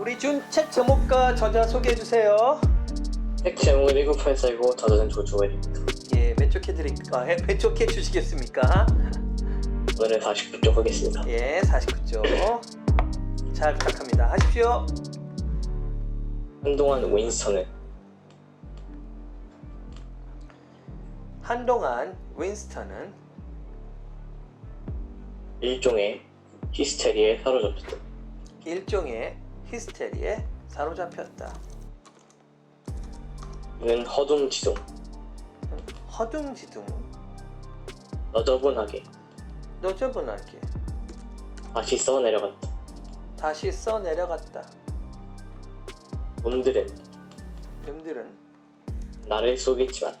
우리 준 책 제목과 저자 소개해 주세요. 책 제목은 1984이고 저자는 조지 오웰입니다. 예, 해드릴까? 예, 몇쪽 해주시겠습니까? 오늘은 49쪽 하겠습니다. 예, 49쪽. 잘 부탁합니다. 하십시오. 한동안 윈스턴은 한동안 윈스턴은 일종의 히스테리에 사로잡혔다. 일종의 히스테리에 사로잡혔다. 그는 허둥지둥, 허둥지둥, 너저분하게 너저분하게 다시 써 내려갔다. 다시 써 내려갔다. 놈들은 놈들은 나를 쏘겠지만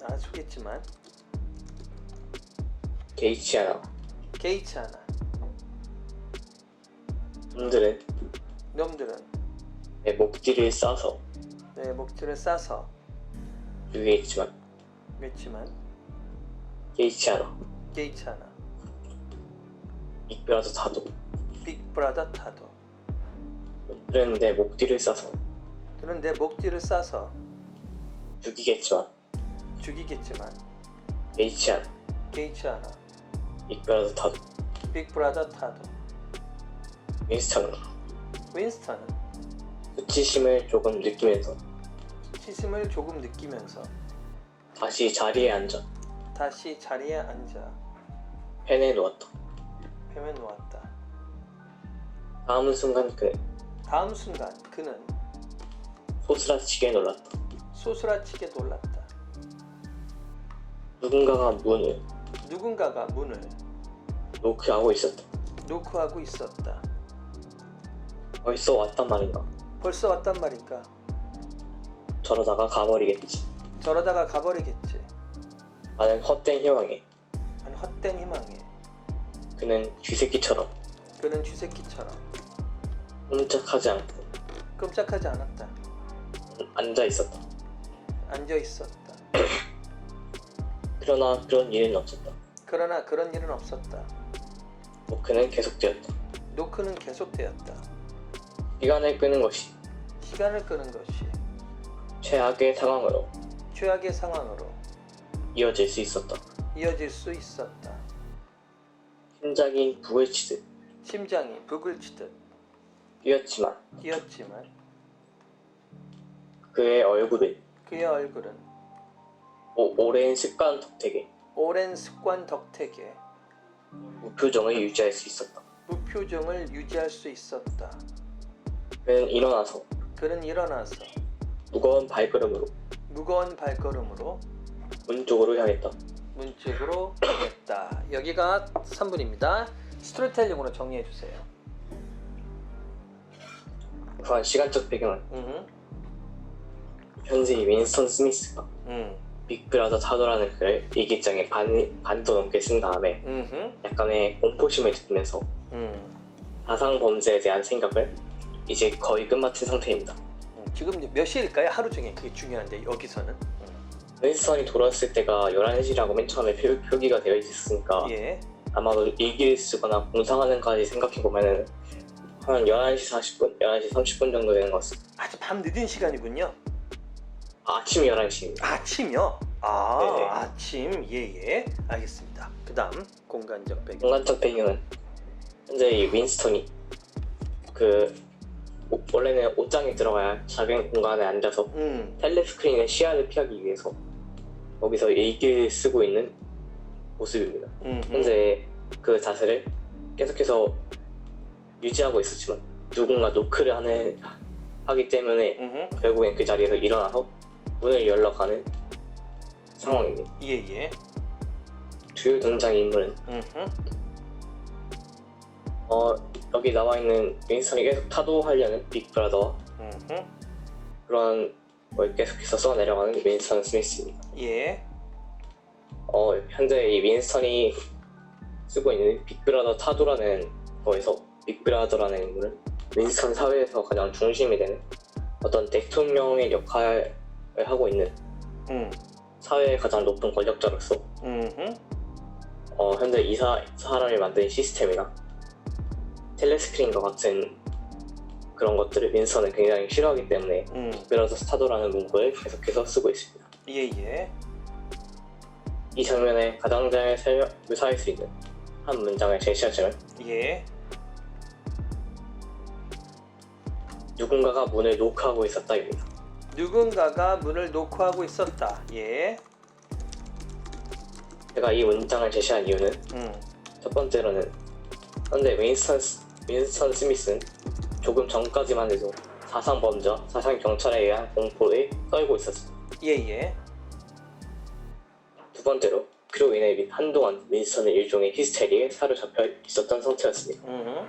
나 속겠지만 개의치 않아. 개의치 않아. 놈들은 놈들은 내 목뒤를 싸서 내 목줄을 싸서 죽이겠지만 맺지만 개의치 않아. 개의치 않아. 이끌어서 타도 빅브라더 타도 놈들은 내 목뒤를 싸서 그는 내 목뒤를 싸서 죽이겠지만 죽이겠지만 개의치 않아. 개의치 않아. 이끌어서 타도 빅브라더 타도 윈스턴은 윈스턴은 수치심을 조금 느끼면서 치심을 조금 느끼면서 다시 자리에 앉아 다시 자리에 앉아 펜에 놓았다. 뱀에 놓았다. 다음 순간 그는 다음 순간 그는 소스라치게 놀랐다. 소스라치게 놀랐다. 누군가가 문을 누군가가 문을 노크하고 있었다. 노크하고 있었다. 벌써 왔단 말인가. 벌써 왔단 말인가? 저러다가 가버리겠지. 저러다가 가버리겠지. 나는 헛된 희망에 한 헛된 희망에 그는 쥐새끼처럼 그는 쥐새끼처럼 꼼짝하지 않고 끔찍하지 않았다. 앉아 있었다. 앉아 있었다. 그러나 그런 일은 없었다. 그러나 그런 일은 없었다. 노크는 계속되었다. 노크는 계속되었다. 시간을 끄는 것이 시간을 끄는 것이 최악의 상황으로 최악의 상황으로 이어질 수 있었다. 이어질 수 있었다. 심장이 북을 치듯 심장이 북을 치듯 뛰었지만 뛰었지만 그의 얼굴은 그의 얼굴은 오, 오랜 습관 덕택에 오랜 습관 덕택에 무표정을 유지할 수 있었다. 무표정을 유지할 수 있었다. 그는 일어나서 그는 일어나서 무거운 발걸음으로 무거운 발걸음으로 문 쪽으로 향했다. 문 쪽으로 향했다. 여기가 3분입니다. 스토리텔링으로 정리해 주세요. 우선 시간적 배경은 음, 현재 윈스턴 스미스가 음, 빅브라더 타도라는 글을 일기장에 반, 반도 넘게 쓴 다음에 음, 약간의 공포심을 느끼면서 음. 사상 범죄에 대한 생각을 이제 거의 끝마친 상태입니다. 음. 지금 몇 시일까요? 하루 중에 그게 중요한데 여기서는. 음. 윈스턴이 돌아왔을 때가 11시라고 맨 처음에 표, 표기가 되어 있었으니까 예. 아마도 일기를 쓰거나 공상하는까지 생각해보면은 한 11시 40분, 11시 30분 정도 되는 것 같습니다. 아주 밤 늦은 시간이군요. 아침 11시입니다. 아침이요? 아, 네네. 아침. 예, 예. 알겠습니다. 그 다음 공간적 배경. 공간적 배경은 현재 이 윈스턴이 그 옷- 원래는 옷장에 들어가야 할 작은 공간에 앉아서 음. 텔레스크린의 시야를 피하기 위해서 거기서 일기를 쓰고 있는 모습입니다. 음. 현재 그 자세를 계속해서 유지하고 있었지만 누군가 노크를 하는 하기 때문에 음. 결국엔 그 자리에서 일어나서 문을 열러 가는 상황입니다. 예, 예. 주요 등장 인물은 음. 어, 여기 나와 있는 윈스턴이 계속 타도하려는 빅브라더와 음. 그런 걸 계속해서 써내려가는 윈스턴 스미스입니다. 예. 어, 현재 이 윈스턴이 쓰고 있는 빅브라더 타도라는 거에서 빅브라더라는 인물은 윈스턴 사회에서 가장 중심이 되는 어떤 대통령의 역할을 하고 있는 음. 사회의 가장 높은 권력자로서 음. 어, 현재 이 사, 사람이 만든 시스템이나 텔레스크린과 같은 그런 것들을 윈스턴은 굉장히 싫어하기 때문에 음. 그래서 스타도라는 문구를 계속해서 쓰고 있습니다. 예, 예. 이 장면에 가장 잘 설명, 묘사할 수 있는 한 문장을 제시하자면 예. 누군가가 문을 노크하고 있었다입니다. 누군가가 문을 노크하고 있었다. 예. 제가 이 문장을 제시한 이유는 음. 첫 번째로는 현재 윈스턴, 스- 윈스턴 스미스는 조금 전까지만 해도 사상 범죄, 사상 경찰에 의한 공포에 떨고 있었습니다. 예, 예. 두 번째로 그로 인해 민- 한동안 윈스턴은 일종의 히스테리에 사로잡혀 있었던 상태였습니다. 음.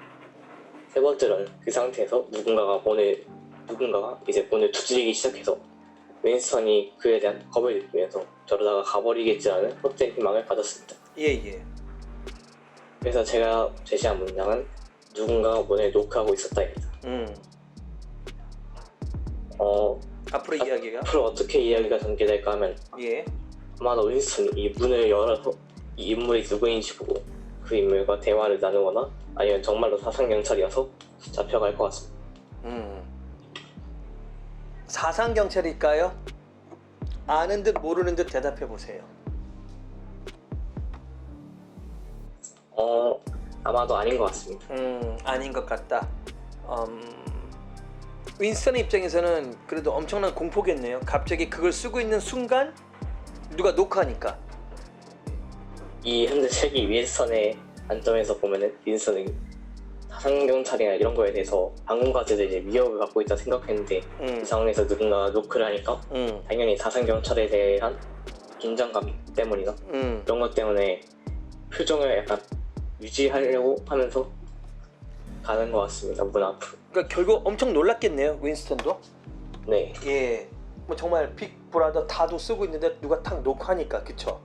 세 번째로는 그 상태에서 누군가가 문을 누군가가 이제 문을 두드리기 시작해서 윈스턴이 그에 대한 겁을 느끼면서 저러다가 가버리겠지라는 헛된 희망을 가졌습니다. 예, 예. 그래서 제가 제시한 문장은 누군가가 문을 노크하고 있었다입니다. 음. 어, 앞으로 아, 이야기가 앞으로 어떻게 이야기가 전개될까 하면 예. 아마도 윈스턴이 이 문을 열어서 이 인물이 누구인지 보고 그 인물과 대화를 나누거나 아니면 정말로 사상 경찰이어서 잡혀갈 것 같습니다. 음. 사상 경찰일까요? 아는 듯 모르는 듯 대답해 보세요. 어, 아마도 아닌 것 같습니다. 음, 아닌 것 같다. 음, 윈스턴의 입장에서는 그래도 엄청난 공포겠네요. 갑자기 그걸 쓰고 있는 순간 누가 녹화하니까. 이 현대 세기 윈스턴의 관점에서 보면은 윈스턴은 사상 경찰이나 이런 거에 대해서 방금까지도 이제 위협을 받고 있다 생각했는데 음, 이 상황에서 누군가 노크를 하니까 음, 당연히 사상 경찰에 대한 긴장감 때문이나 음. 그런 것 때문에 표정을 약간 유지하려고 하면서 가는 것 같습니다. 문 앞으로. 그러니까 결국 엄청 놀랐겠네요. 윈스턴도. 네, 예. 뭐 정말 빅브라더 다도 쓰고 있는데 누가 탁 녹화하니까 그쵸?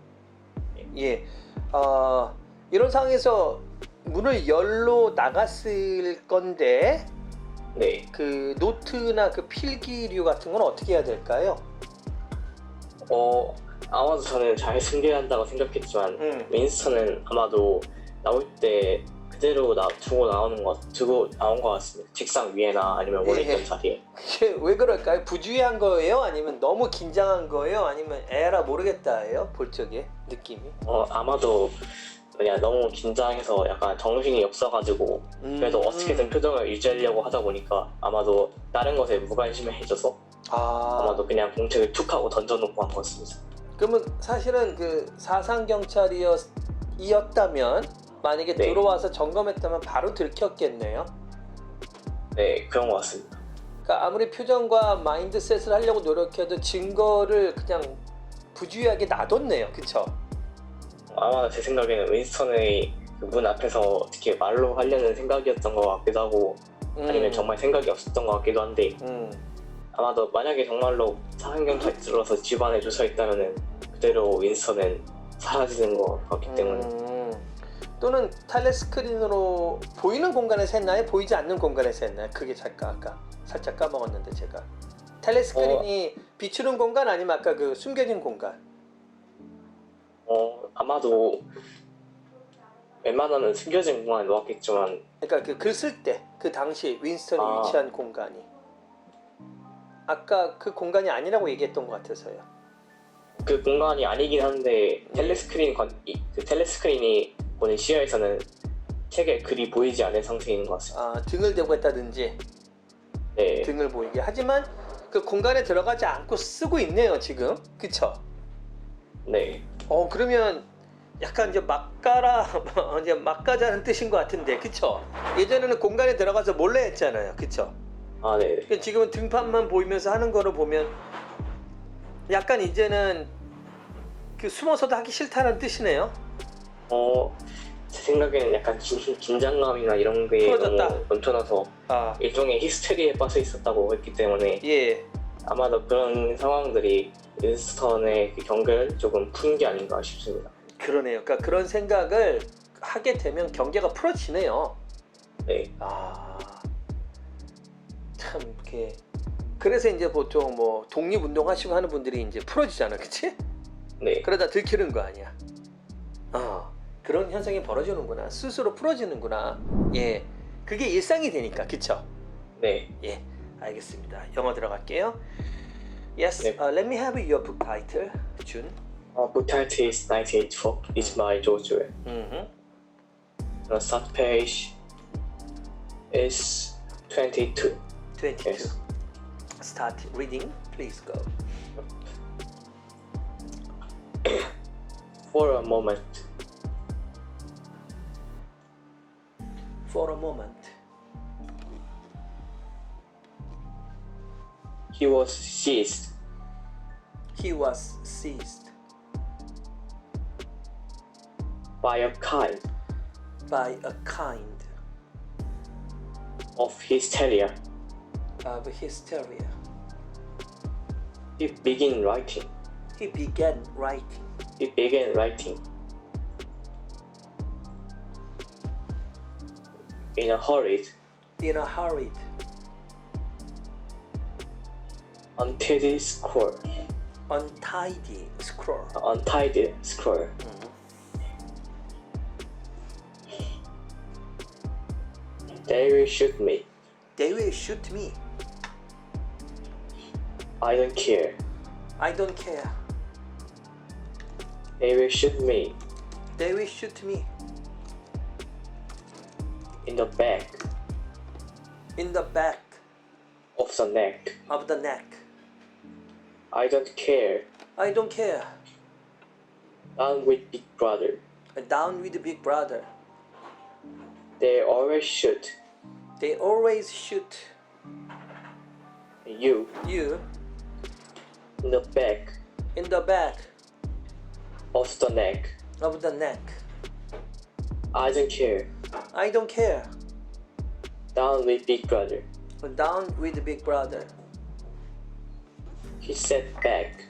예. 어, 이런 상황에서 문을 열로 나갔을 건데 네. 그 노트나 그 필기류 같은 건 어떻게 해야 될까요? 어 아마도 저는 잘 승계한다고 생각했지만 음. 윈스턴은 아마도 나올 때 그대로 나 두고 나오는 것 두고 나온 것 같습니다. 책상 위에나 아니면 원래 예. 있던 자리에. 이게 왜 그럴까요? 부주의한 거예요? 아니면 너무 긴장한 거예요? 아니면 에라 모르겠다예요? 볼 적에 느낌이? 어 아마도 그냥 너무 긴장해서 약간 정신이 없어가지고 그래도 음. 어떻게든 표정을 유지하려고 하다 보니까 아마도 다른 것에 무관심해져서 아, 아마도 그냥 공책을 툭 하고 던져놓고 한것 같습니다. 그러면 사실은 그 사상 경찰이었다면 만약에 네. 들어와서 점검했다면 바로 들켰겠네요. 네 그런 것 같습니다. 그러니까 아무리 표정과 마인드셋을 하려고 노력해도 증거를 그냥 부주의하게 놔뒀네요. 그쵸? 아마 제 생각에는 윈스턴의 그문 앞에서 어떻게 말로 하려는 생각이었던 것 같기도 하고 음, 아니면 정말 생각이 없었던 것 같기도 한데 음, 아마도 만약에 정말로 사상경찰이 들어와서 집안에 조사했다면은 그대로 윈스턴은 사라지는 것 같기 때문에 음, 또는 텔레스크린으로 보이는 공간에서 했나요? 보이지 않는 공간에서 했나요? 그게 잠깐 아까 살짝 까먹었는데 제가 텔레스크린이 비추는 공간 아니면 아까 그 숨겨진 공간? 어 아마도 웬만하면 숨겨진 공간에 놓았겠지만 그러니까 그 글 쓸 때 그 당시 윈스턴이 아. 위치한 공간이 아까 그 공간이 아니라고 얘기했던 것 같아서요. 그 공간이 아니긴 한데 네. 텔레스크린 건, 이- 그 텔레스크린이 보는 시야에서는 책에 글이 보이지 않는 상태인 것 같습니다. 아 등을 대고 했다든지 네, 등을 보이게 하지만 그 공간에 들어가지 않고 쓰고 있네요 지금 그쵸? 네, 어 그러면 약간 이제 막가라 이제 막가자는 뜻인 것 같은데 그쵸? 예전에는 공간에 들어가서 몰래 했잖아요 그쵸? 아 네, 그러니까 지금은 등판만 보이면서 하는 거를 보면 약간 이제는 그 숨어서도 하기 싫다는 뜻이네요 어, 제 생각에는 약간 긴, 긴장감이나 이런 게 풀어졌다. 너무 넘쳐나서 아 일종의 히스테리에 빠져 있었다고 했기 때문에 예. 아마도 그런 상황들이 윈스턴의 그 경계를 조금 푼 게 아닌가 싶습니다. 그러네요 그러니까 그런 생각을 하게 되면 경계가 풀어지네요 네, 아, 참 이렇게 그래서 이제 보통 뭐 독립운동 하시고 하는 분들이 이제 풀어지잖아, 그치? 네, 그러다 들키는 거 아니야. 어, 그런 현상이 벌어지는구나. 스스로 풀어지는구나. 예, 그게 일상이 되니까, 그쵸? 네. 예, 알겠습니다. 영어 들어갈게요. Yes, yeah. uh, let me have your book title, Jun. Uh, book title is 1984. It's my daughter. Mm-hmm. The third page is 22. 22. Yes. Start reading. Please go. For a moment. For a moment. He was seized by a kind by a kind of hysteria. of hysteria. He began writing. He began writing. He began writing. In a hurry. In a hurry. Until this scroll, untidy scroll. untidy scroll. Mm-hmm. They will shoot me. They will shoot me. I don't care. I don't care. They will shoot me They will shoot me in the back in the back of the neck. of the neck. I don't care. I don't care. Down with Big Brother. Down with the big brother. They always shoot They always shoot you you in the back in the back of the neck. of the neck. I don't care. I don't care. Down with Big Brother. Down with the big brother. He sat back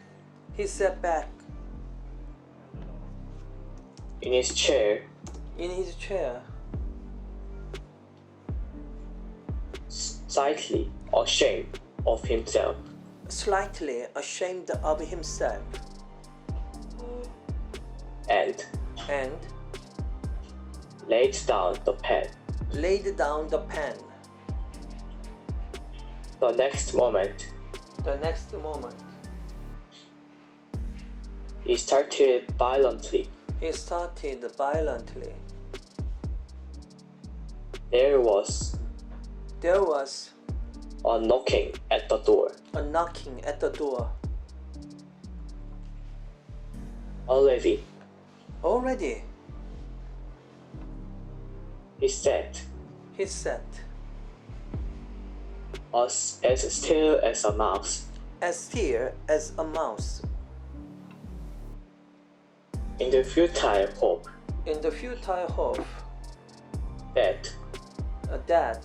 He sat back in his chair, in his chair, slightly ashamed of himself. slightly ashamed of himself, and and laid down the pen. laid down the pen. The next moment, The next moment, he started violently. he started violently. There was There was a knocking at the door. a knocking at the door. Already, Already, he said. he sat as, as still as a mouse. As still as a mouse. In the futile hope. In the futile hope. That, uh, that,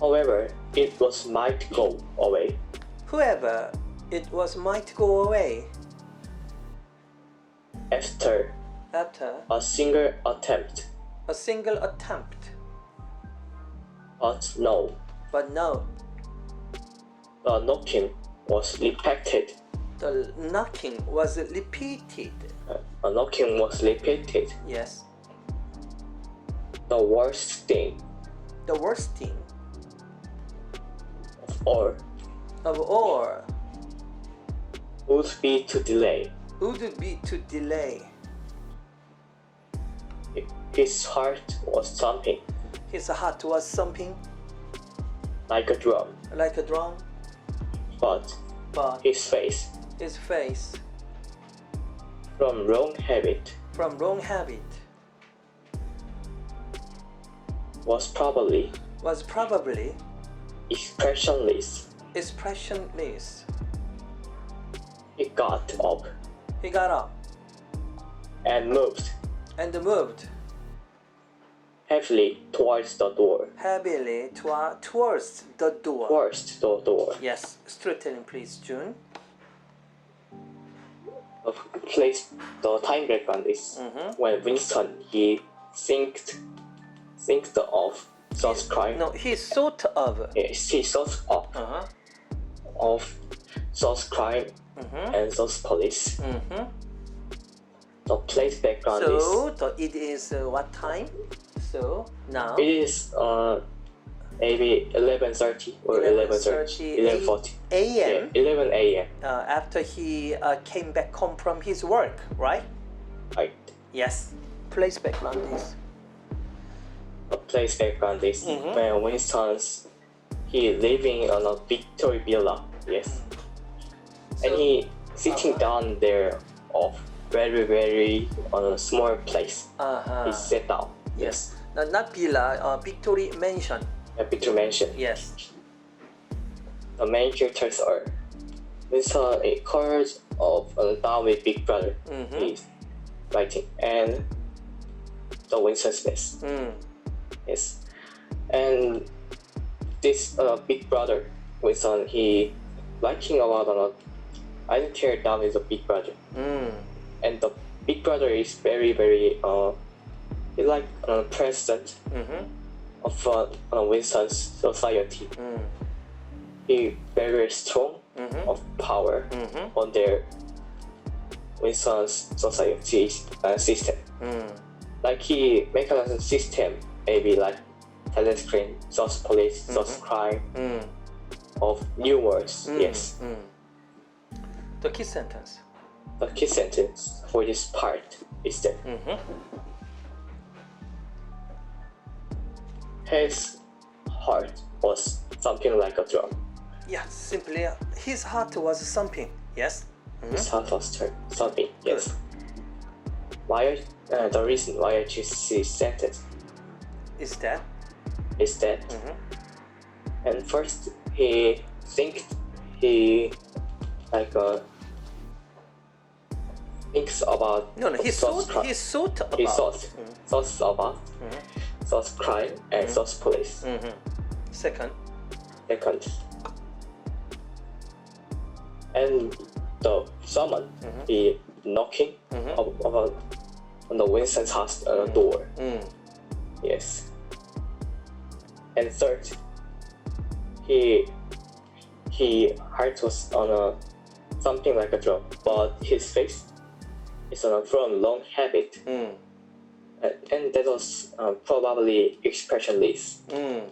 however, it was might go away. whoever it was might go away. After after a single attempt, a single attempt. But no, But no, the knocking was repeated. the knocking was repeated. Uh, a knocking was repeated. Yes, The worst thing the worst thing of all of all would be to delay. would be to delay. His heart was thumping His heart was thumping like a drum, like a drum, but but his face, his face, from wrong habit, from wrong habit, was probably. Was probably expressionless. expressionless. He got up. He got up. And moved. And moved heavily towards the door. heavily to- towards the door. Towards the door. Yes, storytelling, please, June. The place, the time background is Mhm. when Winston he synced, synced off source crime. No, he's sort of. Yes, he source of, Uh-huh. of source crime Mm-hmm. and source police. Mm-hmm. The place background is So it is uh, what time? So now it is uh maybe eleven thirty or eleven thirty, 11:30, eleven forty. Yeah, a.m. eleven a.m. Uh, after he uh, came back home from his work, right? Right. Yes. Place background is. The place background is Mhm. when Winston's he living on a Victory villa. Yes. and So- he sitting Uh-huh. down there of very very on a small place. Uh-huh. He sat down. Yes. No, not villa, uh, Victory Mansion. Happy to mention. Yes. The main characters are Winston, a courage of a down with Big Brother. Mhm. He's writing and the Winston Smith. Mm. Yes, and this uh, Big Brother Winston he writing about uh, I don't tear down with the Big Brother, Mm. and the Big Brother is very very uh he like uh, president Mm-hmm. of uh, uh, Winston's society. Mm. He very strong Mm-hmm. of power Mm-hmm. on their Winston's society uh, system. Mm. Like he make a system maybe like telescreen, source police, source crime Mm. of new words. Mm. Yes. Mm. The key sentence. The key sentence for this part is that his heart was something like a drum. Yeah, simply uh, his heart was something. Yes. His heart was something. Yes. Why? Uh, the reason why I choose this sentence Is that? is that Mm-hmm. and first he think he like uh thinks about No, no. He thought. He thought about. he thought thoughts about Mhm. Source crime and source police Mm-hmm. Second. second and the someone Mhm. he knocking Mhm. ab- about on the Winston's house uh, door Mm. yes and third he he heart was on a something like a drum but his face is on a from long habit Mm. And, that was uh, probably expressionless Mm.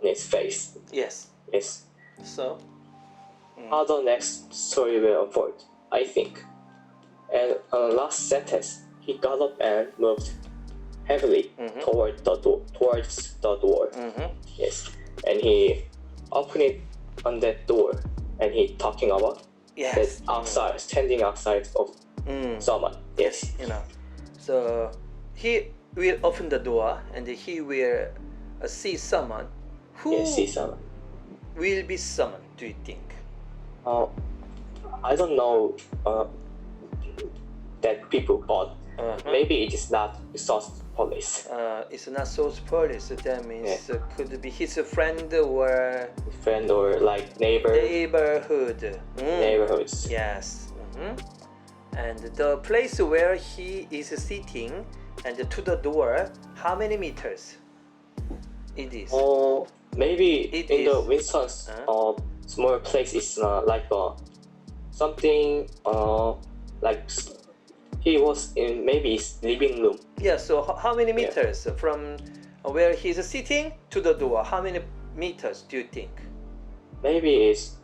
on his face Yes. yes So. how the next story will unfold i think and on the last sentence he got up and moved heavily Mhm. toward the door towards the door Mm-hmm. Yes, and he opened it on that door, and he talking about Yes. that outside, standing outside of Mm. someone. Yes, you know. So he will open the door and he will uh, see someone who yes, see someone. will be someone Do you think? Uh, I don't know uh, that people, but Uh-huh. maybe it is not source police, Uh, it's not source police. That means uh, could be his friend or friend or like neighbor, neighborhood. Mm. neighborhoods. Yes. hmm And the place where he is sitting and to the door, how many meters? It is. Or maybe It in the is- Winston's Huh? uh, small place is uh, like uh, something uh, like he was in maybe his living room. Yeah, so how many meters from where he's sitting to the door? How many meters do you think? Maybe it's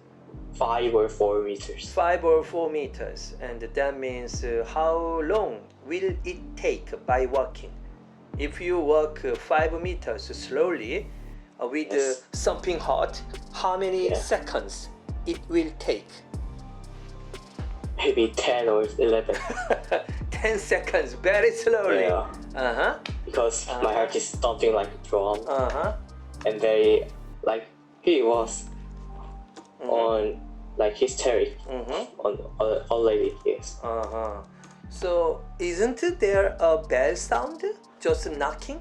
five or four meters. Five or four meters. And that means uh, how long will it take by walking? If you walk uh, five meters slowly uh, with uh, Yes. something hot, how many Yeah. seconds it will take? Maybe ten or eleven. 10 seconds, very slowly. Yeah. Uh huh. because Uh-huh. my heart is thumping like a drum, Uh huh. and they like he was on like hysteric Mm-hmm. on uh, already. Yes. Uh huh. So, isn't there a bell sound? Just knocking?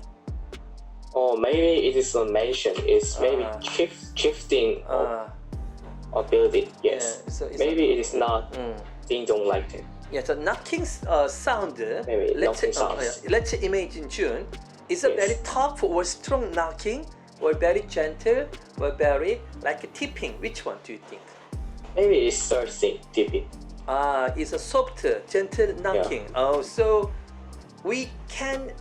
Or maybe it is a mansion. It's maybe Uh. shift, shifting Uh, a building. Yes. yeah, so it's Maybe it is not Mm. ding dong like that. Yeah, the knocking uh, sound. Maybe let's knocking uh, sounds. yeah, let's imagine June Is a Yes. very tough or strong knocking, or very gentle, or very like tipping? Which one do you think? Maybe it's thirsty, deep. Ah, it's a soft, gentle knocking. Oh, so we can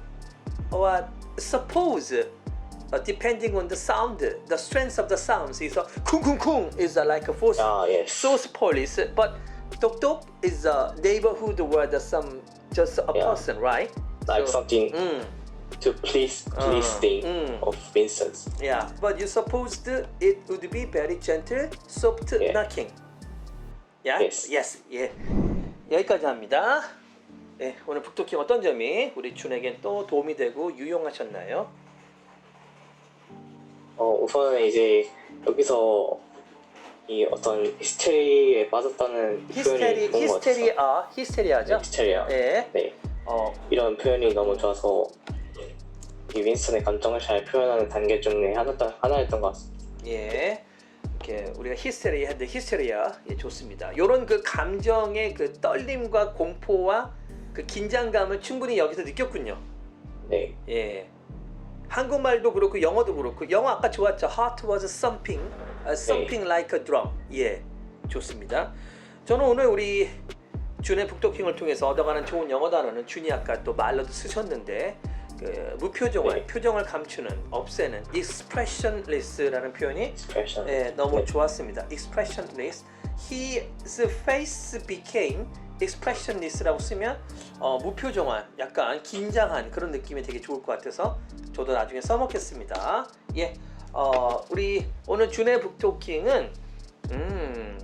uh, suppose, uh, depending on the sound, the strength of the sounds is a kung kung kung is uh, like a force Ah, yes. source police, but tok tok is a neighborhood where there's some just a Yeah. person, right? like So- something Mm, to please, please Uh, thing mm. of Vincent's. yeah, but you supposed it would be very gentle, soft Yeah. knocking. Yeah? Yes. Yes. 예. 여기까지 합니다. 네, 오늘 북토킹 어떤 점이 우리 준에겐 또 도움이 되고 유용하셨나요? 어, 우선은 이제 여기서 이 어떤 히스테리에 빠졌다는 히스테리, 표현이 같아서 히스테리아, 히스테리아죠? 네, 히스테리아. 예. 네. 어, 이런 표현이 너무 좋아서 이 윈스턴의 감정을 잘 표현하는 단계 중에 하나, 하나였던 것 같습니다. 예. 이렇게 우리가 히스테리아 했는데 히스테리아 예, 좋습니다. 요런 그 감정의 그 떨림과 공포와 그 긴장감을 충분히 여기서 느꼈군요. 네. 예. 한국말도 그렇고 영어도 그렇고 영어 아까 좋았죠. Heart was thumping, uh, thumping like a drum. 예, 좋습니다. 저는 오늘 우리 준의 북토킹을 통해서 얻어가는 좋은 영어 단어는 준이 아까 또 말로도 쓰셨는데 그 무표정한 네. 표정을 감추는 없애는 expressionless라는 표현이 expression. 예, 너무 네. 좋았습니다. expressionless. His face became expressionless라고 쓰면 어, 무표정한, 약간 긴장한 그런 느낌이 되게 좋을 것 같아서 저도 나중에 써먹겠습니다. 예, 어, 우리 오늘 준의 북토킹은 음,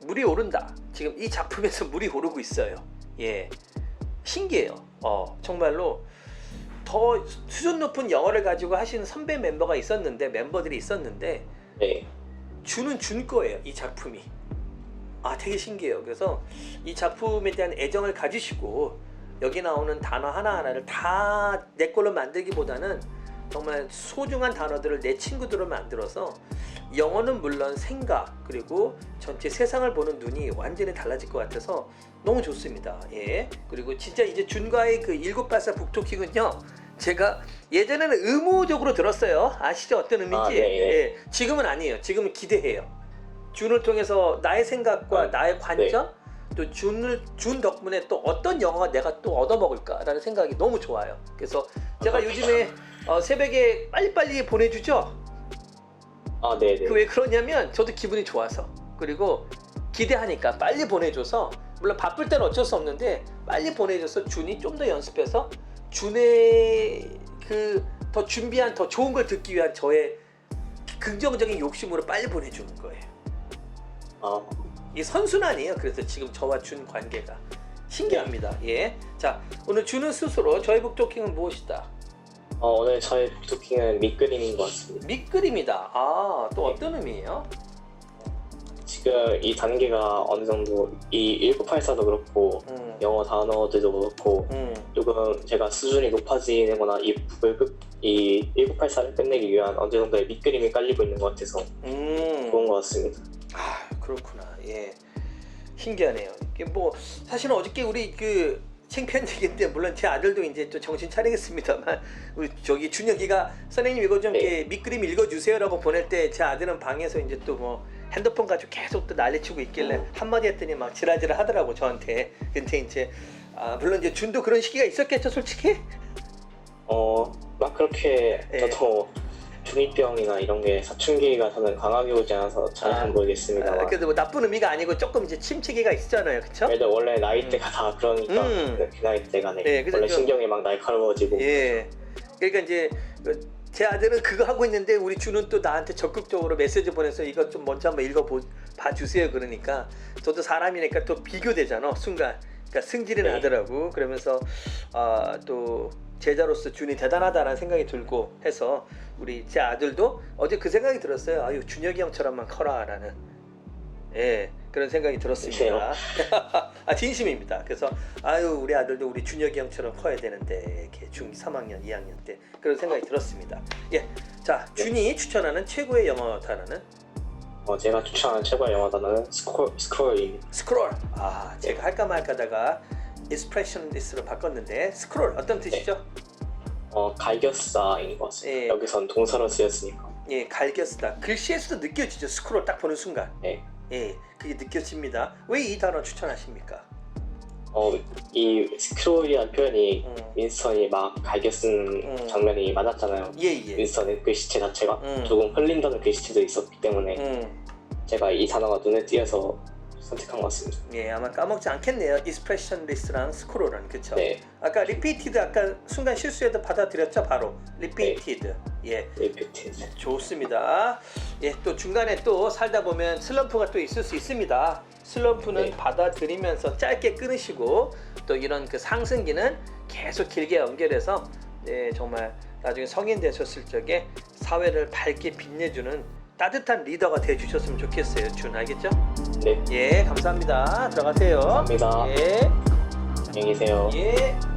물이 오른다. 지금 이 작품에서 물이 오르고 있어요. 예, 신기해요. 어, 정말로 더 수준 높은 영어를 가지고 하시는 선배 멤버가 있었는데 멤버들이 있었는데 네. 주는 준 거예요 이 작품이 아 되게 신기해요 그래서 이 작품에 대한 애정을 가지시고 여기 나오는 단어 하나하나를 다 내 걸로 만들기보다는 정말 소중한 단어들을 내 친구들을 만들어서 영어는 물론 생각 그리고 전체 세상을 보는 눈이 완전히 달라질 것 같아서 너무 좋습니다. 예. 그리고 진짜 이제 준과의 그1984 북토킹은요. 제가 예전에는 의무적으로 들었어요. 아시죠? 어떤 의미인지? 아, 네, 네. 예. 지금은 아니에요. 지금은 기대해요. 준을 통해서 나의 생각과 아, 나의 관점 또 준을 준 덕분에 또 어떤 영화가 내가 또 얻어먹을까라는 생각이 너무 좋아요. 그래서 제가 요즘에 어, 새벽에 빨리빨리 보내주죠. 아, 네, 네. 그 왜 그러냐면 저도 기분이 좋아서 그리고 기대하니까 빨리 보내줘서 물론 바쁠 때는 어쩔 수 없는데 빨리 보내줘서 준이 좀 더 연습해서 준의 그 더 준비한 더 좋은 걸 듣기 위한 저의 긍정적인 욕심으로 빨리 보내주는 거예요. 아, 이 아니에요. 그래서 지금 저와 준 관계가 신기합니다. 예. 자 오늘 준은 스스로 저희 북토킹은 무엇이다? 어, 오늘 저의 토킹은 밑그림인 것 같습니다. 밑그림이다. 아 또 어떤 의미예요? 지금 이 단계가 어느 정도 이 1984도 그렇고 음, 영어 단어들도 그렇고 음, 조금 제가 수준이 높아지거나 이 북을 끝, 이 1984를 끝내기 위한 어느 정도의 밑그림이 깔리고 있는 것 같아서 음. 좋은 것 같습니다. 아 그렇구나 예 신기하네요 이게 뭐 사실은 어저께 우리 그 창피한 얘기인데 물론 제 아들도 이제 또 정신 차리겠습니다만 우리 저기 준혁이가 선생님 이거 좀 네. 이렇게 밑그림 읽어주세요라고 보낼 때 제 아들은 방에서 이제 또 뭐 핸드폰 가지고 계속 또 난리치고 있길래 음. 한마디 했더니 막 지랄지랄 하더라고 저한테 근데 이제 아 물론 이제 준도 그런 시기가 있었겠죠 솔직히 어, 막 그렇게 예. 저도 중이병이나 이런 게 사춘기가 저는 강하게 오지 않아서 잘은 아, 모르겠습니다만 아, 그래도 뭐 나쁜 의미가 아니고 조금 이제 침체기가 있잖아요 그쵸? 그래도 원래 나이대가 다 그러니까 음. 그 나이대가 네. 네, 원래 좀- 신경이 막 날카로워지고 예. 그러니까 이제 그제 아들은 그거 하고 있는데 우리 주는 또 나한테 적극적으로 메시지 보내서 이것 좀 먼저 한번 읽어 봐 주세요 그러니까 저도 사람이니까 또 비교되잖아 순간 그러니까 승질이 네. 나더라고 그러면서 아, 또 제자로서 준이 대단하다는 생각이 들고 해서 우리 제 아들도 어제 그 생각이 들었어요. 아유 준혁이 형처럼만 커라라는. 예 그런 생각이 들었습니다. 아 진심입니다. 그래서 아유 우리 아들도 우리 준혁이 형처럼 커야 되는데 이렇게 중 3학년 2학년 때 그런 생각이 들었습니다. 예자 준이 추천하는 최고의 영어 단어는? 어, 제가 추천하는 최고의 영화 단어는 스크롤, 스크롤입니다. 스크롤. 아 제가 할까 말까 하다가 expressionless로 바꿨는데 스크롤 어떤 뜻이죠? 어, 갈겼사인 것 같습니다. 예. 여기선 동사로 쓰였으니까. 예, 갈겼다. 글씨에서도 느껴지죠. 스크롤 딱 보는 순간. 예. 예, 그게 느껴집니다. 왜 이 단어 추천하십니까? 어, 이 스크롤이라는 표현이 음. 윈스턴이 막 갈겨 쓴 음. 장면이 많았잖아요. 예, 예. 윈스턴의 글씨체 자체가 음. 조금 흘린다는 글씨체도 있었기 때문에 음, 제가 이 단어가 눈에 띄어서 선택한 것 같습니다. 예, 아마 까먹지 않겠네요. 익스프레션 리스랑 스크롤은 그렇죠. 네, 아까 리피티드 아까 순간 실수해도 받아들였죠, 바로 리피티드. 예, 리피티드. 좋습니다. 예, 또 중간에 또 살다 보면 슬럼프가 또 있을 수 있습니다. 슬럼프는 네. 받아들이면서 짧게 끊으시고 또 이런 그 상승기는 계속 길게 연결해서 네, 정말 나중에 성인 되셨을 적에 사회를 밝게 빛내주는 따뜻한 리더가 돼 주셨으면 좋겠어요. 준 알겠죠? 네, 예, 감사합니다. 들어가세요. 감사합니다. 예, 안녕히 계세요. 예.